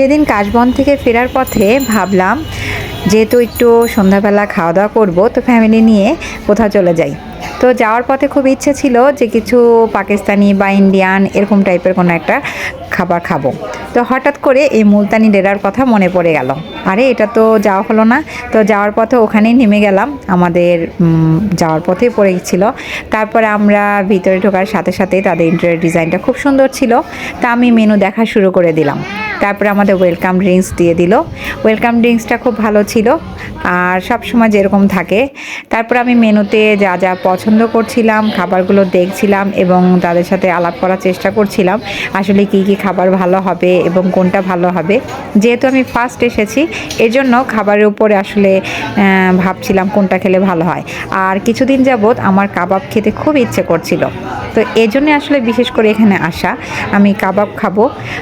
সেদিন কাশবন থেকে ফেরার পথে ভাবলাম, যেহেতু একটু সন্ধ্যাবেলা খাওয়া দাওয়া করব, তো ফ্যামিলি নিয়ে কোথাও চলে যাই। তো যাওয়ার পথে খুব ইচ্ছে ছিল যে কিছু পাকিস্তানি বা ইন্ডিয়ান এরকম টাইপের কোনো একটা খাবার খাব। তো হঠাৎ করে এই মুলতানি ডেরার কথা মনে পড়ে গেল। আরে, এটা তো যাওয়া হলো না। তো যাওয়ার পথে ওখানেই নেমে গেলাম। আমাদের যাওয়ার পথে পড়ে গেছিল। তারপরে আমরা ভিতরে ঢোকার সাথে সাথে তাদের ইন্টারিয়ার ডিজাইনটা খুব সুন্দর ছিল। তা আমি মেনু দেখা শুরু করে দিলাম। তারপরে আমাদের ওয়েলকাম ড্রিঙ্কস দিয়ে দিল। ওয়েলকাম ড্রিঙ্কসটা খুব ভালো ছিল। আর সব সময় যেরকম থাকে। তারপর আমি মেনুতে যা যা পছন্দ করছিলাম, খাবারগুলো দেখছিলাম এবং তাদের সাথে আলাপ করার চেষ্টা করছিলাম, আসলে কি কি খাবার ভালো হবে এবং কোনটা ভালো হবে। যেহেতু আমি ফার্স্ট এসেছি, এজন্য খাবারের উপরে আসলে ভাবছিলাম কোনটা খেলে ভালো হয়। আর কিছুদিন যাবৎ আমার কাবাব খেতে খুব ইচ্ছে করছিল। তো এই জন্যে আসলে বিশেষ করে এখানে আসা। আমি কাবাব খাব।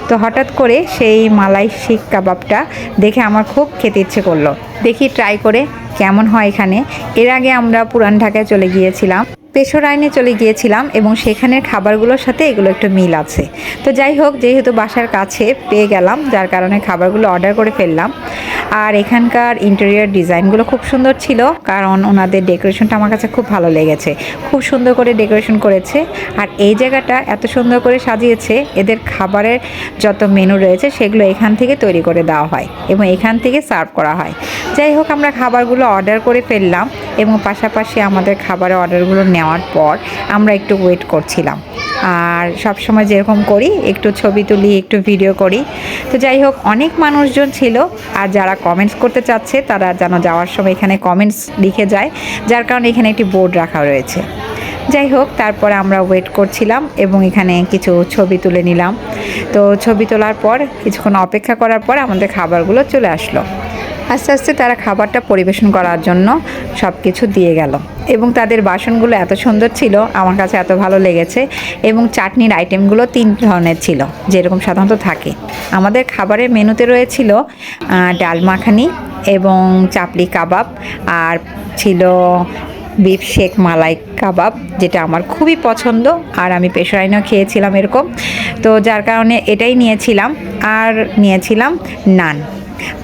তো হঠাৎ করে সেই মালাই শিক কাবাবটা দেখে আমার খুব খেতে ইচ্ছে করল। দেখি ট্রাই করে কেমন হয় এখানে। এর আগে আমরা পুরান ঢাকায় চলে গিয়েছিলাম, পেশোর আইনে চলে গিয়েছিলাম এবং সেখানের খাবারগুলোর সাথে এগুলো একটু মিল আছে। তো যাই হোক, যেহেতু বাসার কাছে পেয়ে গেলাম, যার কারণে খাবারগুলো অর্ডার করে ফেললাম। আর এখানকার ইন্টেরিয়ার ডিজাইনগুলো খুব সুন্দর ছিল, কারণ ওনাদের ডেকোরেশনটা আমার কাছে খুব ভালো লেগেছে। খুব সুন্দর করে ডেকোরেশন করেছে, আর এই জায়গাটা এত সুন্দর করে সাজিয়েছে, এদের খাবারের যত মেনু রয়েছে সেগুলো এখান থেকে তৈরি করে দেওয়া হয় এবং এখান থেকে সার্ভ করা হয়। যাই হোক, আমরা খাবারগুলো অর্ডার করে ফেললাম এবং পাশাপাশি আমাদের খাবারের অর্ডারগুলো নেওয়ার পর আমরা একটু ওয়েট করছিলাম। আর সব সময় যেরকম করি, একটু ছবি তুলি, একটু ভিডিও করি। তো যাই হোক, অনেক মানুষজন ছিল, আর যারা কমেন্টস করতে চাচ্ছে, তারা যেন যাওয়ার সময় এখানে কমেন্টস লিখে যায়, যার কারণে এখানে একটি বোর্ড রাখা রয়েছে। যাই হোক, তারপরে আমরা ওয়েট করছিলাম এবং এখানে কিছু ছবি তুলে নিলাম। তো ছবি তোলার পর, কিছুক্ষণ অপেক্ষা করার পর আমাদের খাবারগুলো চলে আসলো। আস্তে আস্তে তারা খাবারটা পরিবেশন করার জন্য সব কিছু দিয়ে গেল। এবং তাদের বাসনগুলো এত সুন্দর ছিল, আমার কাছে এত ভালো লেগেছে এবং চাটনির আইটেমগুলো তিন ধরনের ছিল, যেরকম সাধারণত থাকে। আমাদের খাবারের মেনুতে রয়েছিল ডাল মাখানি এবং চাপলি কাবাব আর ছিল বিফ শেক মালাই কাবাব, যেটা আমার খুবই পছন্দ আর আমি পেশরাইনও খেয়েছিলাম এরকম। তো যার কারণে এটাই নিয়েছিলাম আর নিয়েছিলাম নান।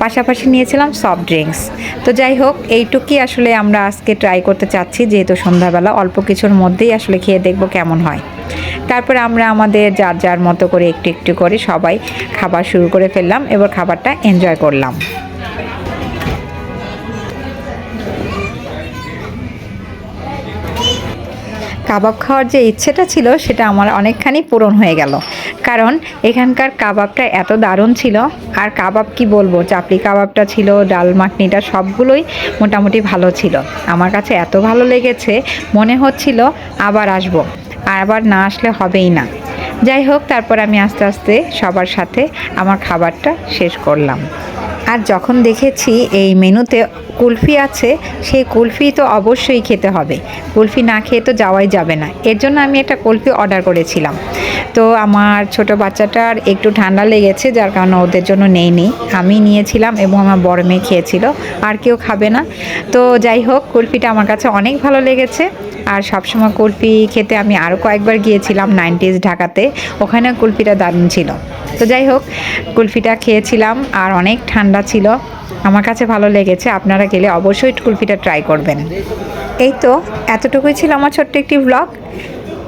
পাশাপাশি নিয়েছিলাম সফট ড্রিঙ্কস তো যাই হোক, এইটুকুই আসলে আমরা আজকে ট্রাই করতে চাচ্ছি, যেহেতু সন্ধ্যাবেলা অল্প কিছুর মধ্যেই আসলে খেয়ে দেখব কেমন হয়। তারপরে আমরা আমাদের যার যার মতো করে একটু একটু করে সবাই খাবার শুরু করে ফেললাম, এবার খাবারটা এনজয় করলাম। কাবাব খাওয়ার যে ইচ্ছেটা ছিল, সেটা আমার অনেকখানি পূরণ হয়ে গেল। কারণ এখানকার কাবাবটা এত দারুণ ছিল। আর কাবাব কি বলব? চাপড়ি কাবাবটা ছিল, ডাল মাখনিটা সবগুলোই মোটামুটি ভালো ছিল। আমার কাছে এত ভালো লেগেছে, মনে হচ্ছিল আবার আসব। আর আবার না আসলে হবেই না। যাই হোক, তারপর আমি আস্তে আস্তে সবার সাথে আমার খাবারটা শেষ করলাম। আর যখন দেখেছি এই মেনুতে কুলফি আছে, সেই কুলফি তো অবশ্যই খেতে হবে। কুলফি না খেয়ে তো যাওয়াই যাবে না। এর জন্য আমি একটা কুলফি অর্ডার করেছিলাম। তো আমার ছোট বাচ্চাটার একটু ঠান্ডা লেগেছে, যার কারণে ওদের জন্য নেইনি। আমি নিয়েছিলাম এবং আমার বড় মেয়ে খেয়েছিল, আর কেউ খাবে না। তো যাই হোক, কুলফিটা আমার কাছে অনেক ভালো লেগেছে। আর সবসময় কুলফি খেতে আমি আরও কয়েকবার গিয়েছিলাম নাইনটিজ ঢাকাতে। ওখানে কুলফিটা দারুণ ছিল। তো যাই হোক, কুলফিটা খেয়েছিলাম আর অনেক ঠান্ডা ছিল। আমার কাছে ভালো লেগেছে, আপনারা গেলে অবশ্যই কুলফিটা ট্রাই করবেন। এই তো, এতটুকুই ছিল আমার ছোট্ট একটি ব্লগ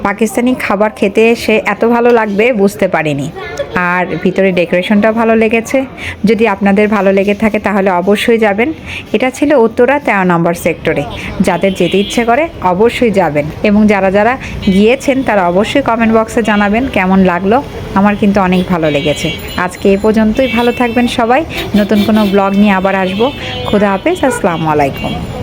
পাকিস্তানি খাবার খেতে এসে এত ভালো লাগবে, বুঝতে পারিনি। আর ভিতরে ডেকোরেশনটা ভালো লেগেছে। যদি আপনাদের ভালো লেগে থাকে তাহলে অবশ্যই যাবেন। এটা ছিল উত্তরা তেরো নম্বর সেক্টরে। যাদের যেতে ইচ্ছে করে অবশ্যই যাবেন। এবং যারা যারা গিয়েছেন তারা অবশ্যই কমেন্ট বক্সে জানাবেন কেমন লাগল। আমার কিন্তু অনেক ভালো লেগেছে। আজকে এ পর্যন্তই। ভালো থাকবেন সবাই। নতুন কোনো ব্লগ নিয়ে আবার আসব। খুদা হাফেজ। আসসালামু আলাইকুম।